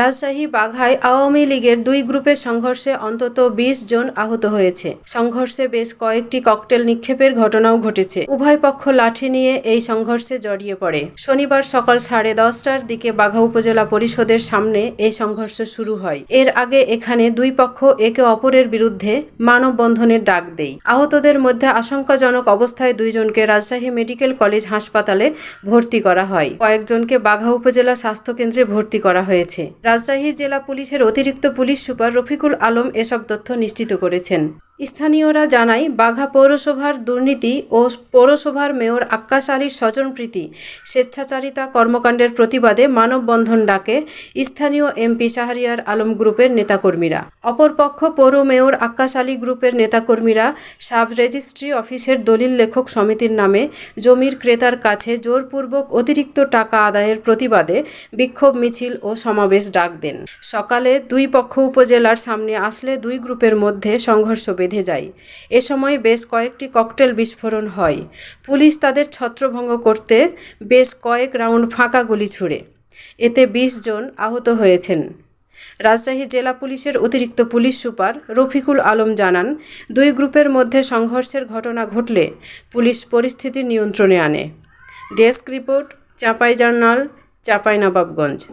রাজশাহী বাঘায় আওয়ামী লীগের দুই গ্রুপের সংঘর্ষে অন্তত বিশ জন আহত হয়েছে। সংঘর্ষে বেশ কয়েকটি ককটেল নিক্ষেপের ঘটনাও ঘটেছে। উভয় পক্ষ লাঠি নিয়ে এই সংঘর্ষে জড়িয়ে পড়ে। শনিবার সকাল সাড়ে দশটার দিকে বাঘা উপজেলা পরিষদের সামনে এই সংঘর্ষ শুরু হয়। এর আগে এখানে দুই পক্ষ একে অপরের বিরুদ্ধে মানববন্ধনের ডাক দেয়। আহতদের মধ্যে আশঙ্কাজনক অবস্থায় দুইজনকে রাজশাহী মেডিকেল কলেজ হাসপাতালে ভর্তি করা হয়। কয়েকজনকে বাঘা উপজেলা স্বাস্থ্য কেন্দ্রে ভর্তি করা হয়েছে। রাজশাহী জেলা পুলিশের অতিরিক্ত পুলিশ সুপার রফিকুল আলম এসব তথ্য নিশ্চিত করেছেন। স্থানীয়রা জানায়, বাঘা পৌরসভার দুর্নীতি ও পৌরসভার মেয়র আক্কাস আলীর স্বজনপ্রীতি স্বেচ্ছাচারিতা কর্মকাণ্ডের প্রতিবাদে মানববন্ধন ডাকে স্থানীয় এমপি শাহরিয়ার আলম গ্রুপের নেতাকর্মীরা। অপরপক্ষ পৌর মেয়র আক্কাস আলী গ্রুপের নেতাকর্মীরা সাব রেজিস্ট্রি অফিসের দলিল লেখক সমিতির নামে জমির ক্রেতার কাছে জোরপূর্বক অতিরিক্ত টাকা আদায়ের প্রতিবাদে বিক্ষোভ মিছিল ও সমাবেশ ডাক দেন। সকালে দুই পক্ষ উপজেলার সামনে আসলে দুই গ্রুপের মধ্যে সংঘর্ষ বেঁধে যায়। এ সময় বেশ কয়েকটি ককটেল বিস্ফোরণ হয়। পুলিশ তাদের ছত্রভঙ্গ করতে বেশ কয়েক রাউন্ড ফাঁকা গুলি ছুড়ে। এতে বিশ জন আহত হয়েছেন। রাজশাহী জেলা পুলিশের অতিরিক্ত পুলিশ সুপার রফিকুল আলম জানান, দুই গ্রুপের মধ্যে সংঘর্ষের ঘটনা ঘটলে পুলিশ পরিস্থিতি নিয়ন্ত্রণে আনে। Desk report, Chapai journal, Chapainawabganj.